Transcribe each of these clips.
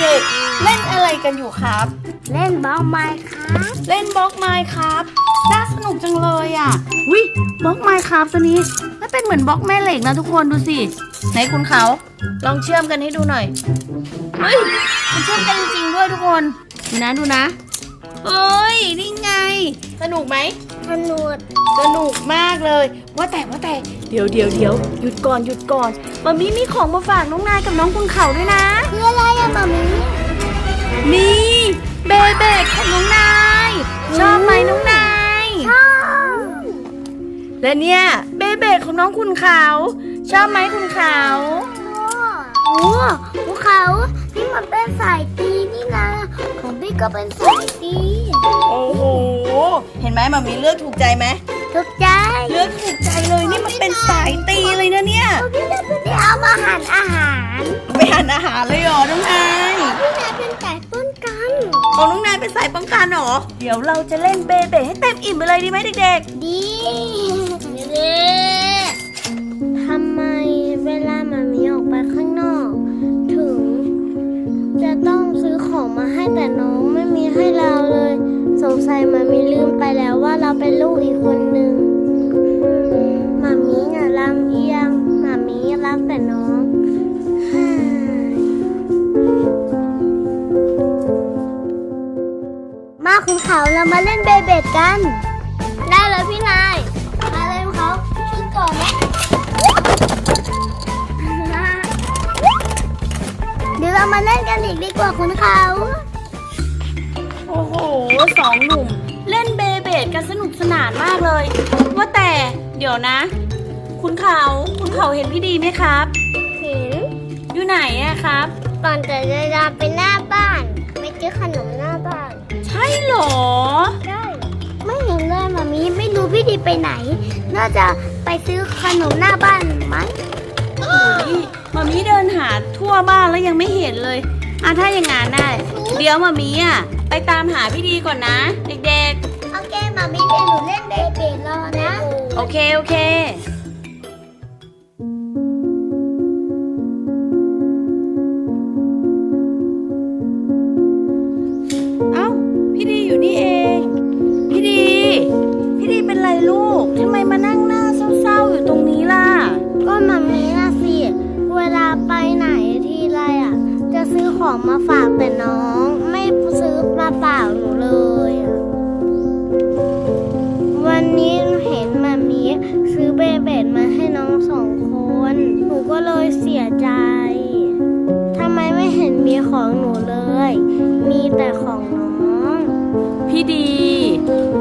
เด็กๆ เล่นอะไรกันอยู่ครับ เล่นบอลไม้ครับ เล่นบล็อกไมค์ครับน่าสนุกจังเลยอะวิบล็อกไมค์ครับตัวนี้ไม่เป็นเหมือนบล็อกแม่เหล็กนะทุกคนดูสิไหนคุณเขาลองเชื่อมกันให้ดูหน่อยเฮ้ยมันเชื่อมกันจริงๆด้วยทุกคนดูนะดูนะเอ้ยนี่ไง สนุกไหม สนุกสนุกมากเลย ว่าแต่ว่าแต่เดี๋ยวเดี๋ยวเดี๋ยวหยุดก่อนหยุดก่อนมามีมีของมาฝากน้องนายกับน้องคุณเขาด้วยนะคืออะไรอะมามีนี่เบเบกของน้องนาย ชอบไหมน้องนายชอบและเนี่ยเบเบกของน้องคุณเขาชอบไหมคุณเขาโอ้ภูเขานี่มันเป็นสายตีนี่นะของพี่ก็เป็นสายตี โอ้โห เห็นไหมมามีเลือกถูกใจไหมถูกใจเลือกถูกใจเลยนี่มันเป็นสายตีเลยนะเนี่ย พี่นายพี่เอามาหั่นอาหารไปหันอาหารเลยเหรอน้องนายพี่นายเป็นสายป้องกันของน้องนายเป็นสายป้องกันเหรอ เดี๋ยวเราจะเล่นเบเบกให้เต็มอิ่มไปเลยดีไหมเด็กดีเด็กทำไมเวลามามีออกไปข้างนอก ถึง จะต้องซื้อของมาให้แต่ สงสัยมามีลืมไปแล้วว่าเราเป็นลูกอีกคนนึงอืมมามีน่ะลำเอียงมามีรักแต่น้องฮ่ามาคุณเขาเรามาเล่นเบเบ็ดกัน ได้เลยพี่นาย มาเลยคุณเขาขึ้นก่อนนะเดี๋ยวเรามาเล่นกันอีกดีกว่าคุณเขาๆโอ้โหสองหนุ่ม เล่นเบเบกกันสนุกสนานมากเลย ว่าแต่เดี๋ยวนะ คุณเขาคุณเขาเห็นพี่ดีไหมครับ เห็นอยู่ไหนอะครับก่อนจะเดินไปหน้าบ้านไปซื้อขนมหน้าบ้านใช่เหรอ ใช่ไม่เห็นเลยมามีไม่รู้พี่ดีไปไหน น่าจะไปซื้อขนมหน้าบ้านมั้งโอ้ยมามีเดินหาทั่วบ้านแล้วยังไม่เห็นเลยอะถ้าอย่างงั้นได้เดี๋ยวมามีอะ ไปตามหาพี่ดีก่อนนะ เด็กโอเคมามีเดี๋ยวหนูเล่นเบเบรอนะ ๆ โอเค โอเค เอ้า พี่ดีอยู่นี่เอง พี่ดี พี่ดีเป็นไรลูกทำไมมานั่งหน้าเศร้าๆอยู่ตรงนี้ล่ะ ก็มามีนะสิ เวลาไปไหนทีไรอะ จะซื้อของมาฝากแต่น้อง ไม่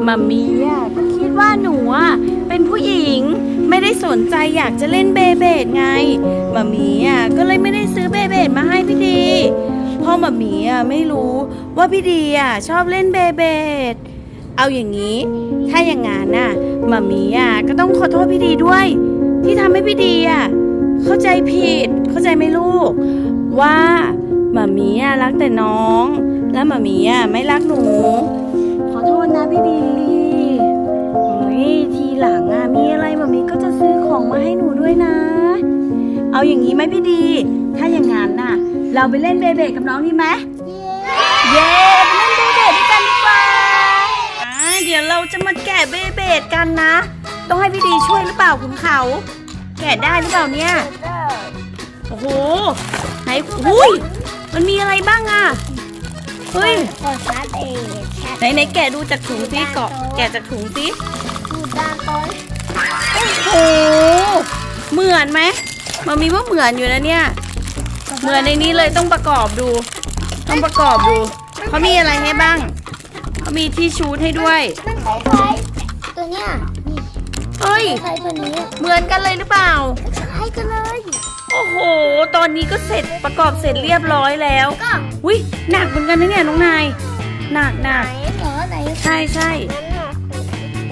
มัมมี่อะก็คิดว่าหนูอะเป็นผู้หญิง ไม่ได้สนใจอยากจะเล่นเบเบดไงมัมมี่อะก็เลยไม่ได้ซื้อเบเบดมาให้พี่ดีเพ่อมัมมี่อะไม่รู้ว่าพี่ดีอะชอบเล่นเบเบดเอาอย่างนี้ ถ้าอย่างงั้นน่ะมัมมี่อะก็ต้องขอโทษพี่ดีด้วย ที่ทำให้พี่ดีอะเข้าใจผิดเข้าใจไหมลูก ว่ามัมมี่อะรักแต่น้อง แล้วมัมมี่อะไม่รักหนู นะพี่ดีโอ้ยทีหลังอะมีอะไรแบบนี้ก็จะซื้อของมาให้หนูด้วยนะ เอาอย่างนี้ไหมพี่ดี ถ้าอย่างงั้นน่ะ เราไปเล่นเบเบกับน้องดีไหมเย้ไปเล่นเบเบด้วยกันดีกว่าอ่าเดี๋ยวเราจะมาแกะเบเบกันนะ ต้องให้พี่ดีช่วยหรือเปล่าคุณเขา แกะได้หรือเปล่าเนี่ยโอ้โหไหนอุ้ยมันมีอะไรบ้างอะ เฮ้ยกดชาร์จเองแชทไหนไหนแกะดูจากถุงซิเกาะแกะจากถุงซิดูด้านต้นโอ้โหเหมือนไหมมันมีว่าเหมือนอยู่นะเนี่ย เหมือนในนี้เลยต้องประกอบดู ต้องประกอบดูเขามีอะไรให้บ้างเขามีที่ชูดให้ด้วยมันคล้ายๆตัวเนี้ยนี่เฮ้ยคล้ายตัวนี้เหมือนกันเลยหรือเปล่าคล้ายกันเลย โอ้โห ตอนนี้ก็เสร็จประกอบเสร็จเรียบร้อยแล้วก็ อุ้ยหนักเหมือนกันนะเนี่ยน้องนาย หนักหไหนนักเหรอไหนใช่ใช่นั่นน่ะ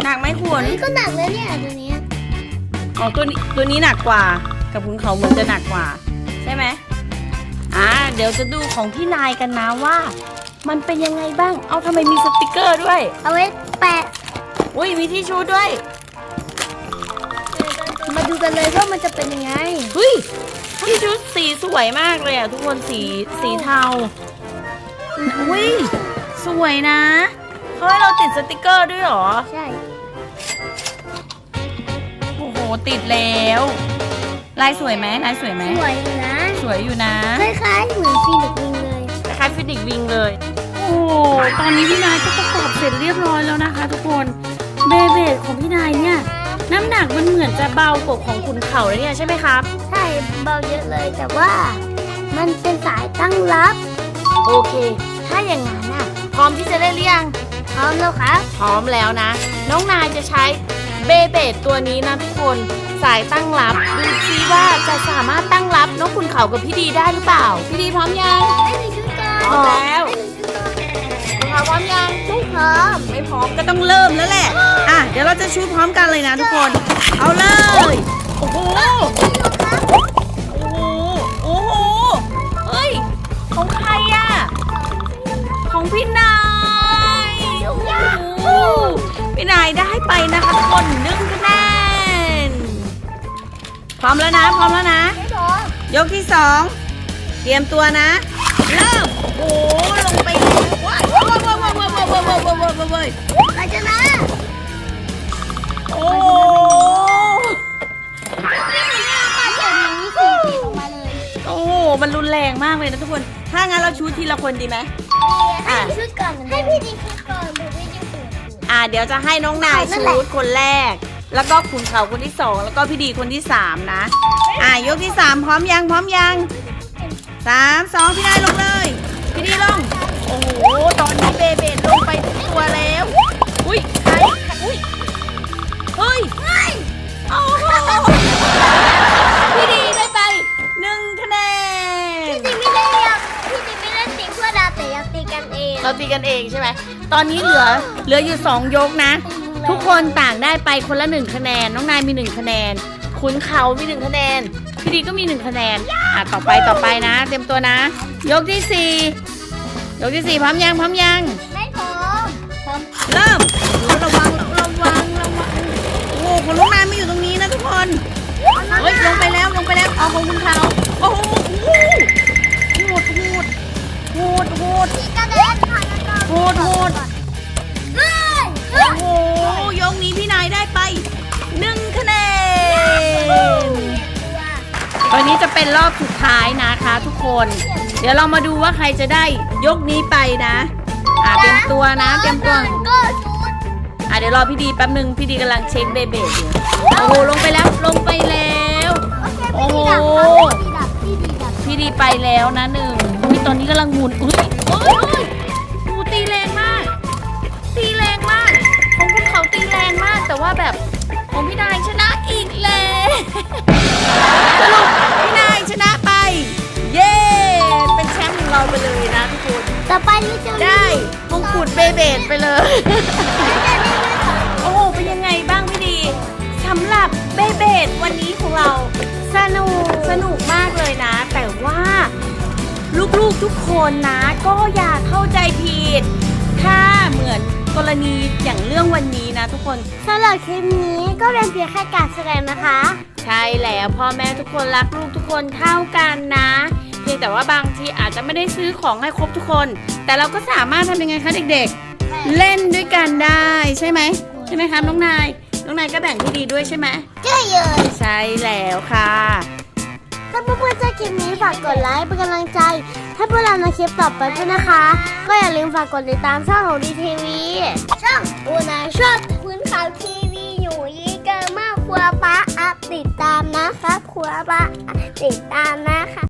หนักไหมขวนนี่ก็หนักเลยเนี่ยตัวเนี้ยอ๋อตัวนี้ตัวนี้หนักกว่า กับคุณเขาเหมือนจะหนักกว่า ใช่ไหมอ่าเดี๋ยวจะดูของพี่นายกันนะว่า มันเป็นยังไงบ้าง เอาทำไมมีสติกเกอร์ด้วย เอาไว้แปะอุ้ยมีที่ชูด้วย มาดูกันเลยว่ามันจะเป็นยังไงเฮ้ยที่ชุดสีสวยมากเลยอะทุกคนสีสีเทาอุ้ยสวยนะเขาให้เราติดสติกเกอร์ด้วยเหรอ ใช่ โอ้โห ติดแล้ว ลายสวยไหมลายสวยไหมสวยอยู่นะ สวยอยู่นะ คล้ายๆเหมือนฟีนิกซ์วิงเลยคล้ายฟินิกวิงเลย โอ้โห ตอนนี้พี่นายก็ประกอบเสร็จเรียบร้อยแล้วนะคะ ทุกคน เบเบดของพี่นายเนี่ย น้ำหนักมันเหมือนจะเบากว่าของคุณเขาเลยเนี่ยใช่ไหมครับ ใช่เบาเยอะเลยแต่ว่า มันเป็นสายตั้งรับ โอเค ถ้าอย่างนั้นน่ะ พร้อมที่จะเล่นหรือยังพร้อมแล้วครับพร้อมแล้วนะ น้องนายจะใช้เบเบดตัวนี้นะทุกคนสายตั้งรับดูซิว่าจะสามารถตั้งรับน้องคุณเขากับพี่ดีได้หรือเปล่า พี่ดีพร้อมยังให้หนูช่วยกันพร้อมแล้ว คุณเขาพร้อมยังไม่พร้อมไม่พร้อมก็ต้องเริ่มแล้วแหละ อะ เดี๋ยวเราจะชูพร้อมกันเลยนะทุกคน เอาเลย โอ้โห โอ้โห โอ้โห เฮ้ย ของใครอะ ของพี่นายโอ้โหพี่นายได้ไปนะคะทุกคนหนึ่งคะแนน พร้อมแล้วนะ พร้อมแล้วนะไม่พร้อมยกที่สอง เตรียมตัวนะ เริ่ม โอ้ คนดีไหมให้พี่ชุดก่อนให้พี่ดีชุดก่อนเดี๋ยวพี่ดีชุดอ่าเดี๋ยวจะให้น้องนายนั่นชูแหละคนแรก แล้วก็ขุนเขาคนที่สองแล้วก็พี่ดีคนที่สามนะ อ่ายกที่สามพร้อมยังพร้อมยังสามสองพี่นายลงเลย พี่ดีลง โอ้โหตอนนี้เบเบดลงไปทุกตัวแล้ว อุ้ย ตีกันเองใช่ไหม ตอนนี้เหลือเหลืออยู่สองยกนะ ทุกคนต่างได้ไปคนละหนึ่งคะแนน น้องนายมีหนึ่งคะแนน คุณเขามีหนึ่งคะแนน พี่ดีก็มีหนึ่งคะแนน อะต่อไปต่อไปนะ เตรียมตัวนะ ยกที่สี่ยกที่สี่พร้อมยังพร้อมยัง ไม่พร้อมพร้อมเริ่มโอ้ระวังระวังระวัง โอ้โหคนน้องนายไม่อยู่ตรงนี้นะทุกคน เฮ้ยลงไปแล้วลงไปแล้วเอาของคุณเขาโอ้โหโห รอบสุดท้ายนะคะ ทุกคน เดี๋ยวเรามาดูว่าใครจะได้ยกนี้ไปนะอ่าเตรียมตัวนะเตรียมตัวก็ชุดอะเดี๋ยวรอพี่ดีแป๊บหนึ่งพี่ดีกำลังเช็คเบเบดอยู่โอ้โหลงไปแล้วลงไปแล้วโอเคพี่ดีดับพี่ดีดับพี่ดีดับพี่ดีไปแล้วนะหนึ่งอุ้ยตอนนี้กำลังหมุนอุ้ยโอ้ยโอ้ยโอ้ตีแรงมาก ตีแรงมากของคุณเขาตีแรงมากแต่ว่าแบบของพี่นายชนะอีกแล้วสรุป ต่อไปนี่จะได้มงกุฎเบเบดไปเลย โอ้โหเป็นยังไงบ้างพี่ดีสำหรับเบเบดวันนี้ของเรา สนุกสนุกมากเลยนะ แต่ว่าลูกๆทุกคนนะ ก็อย่าเข้าใจผิด ถ้าเหมือนกรณีอย่างเรื่องวันนี้นะทุกคน สำหรับคลิปนี้ก็เป็นเพียงแค่การแสดงนะคะ ใช่แล้วพ่อแม่ทุกคนรักลูกทุกคนเท่ากันนะเพียงแต่ว่าบางทีอาจจะไม่ได้ซื้อของให้ครบทุกคน แต่เราก็สามารถทำยังไงคะเด็กๆ เล่นด้วยกันได้ใช่ไหมใช่ไหมครับน้องนาย น้องนายก็แบ่งที่ดีด้วยใช่ไหมเจ้าเยยใช่แล้วค่ะ ถ้าเพื่อนๆชอบคลิปนี้ฝากกดไลค์เป็นกำลังใจ ให้พวกเราในคลิปต่อไปด้วยนะคะ ก็อย่าลืมฝากกดติดตามช่องของดีทีวีช่องอูนาชอบคุณข่าวทีวีอยู่ยี่เกินมากครัวป้าอัพติดตามนะคะครัวป้าอัพติดตามนะคะ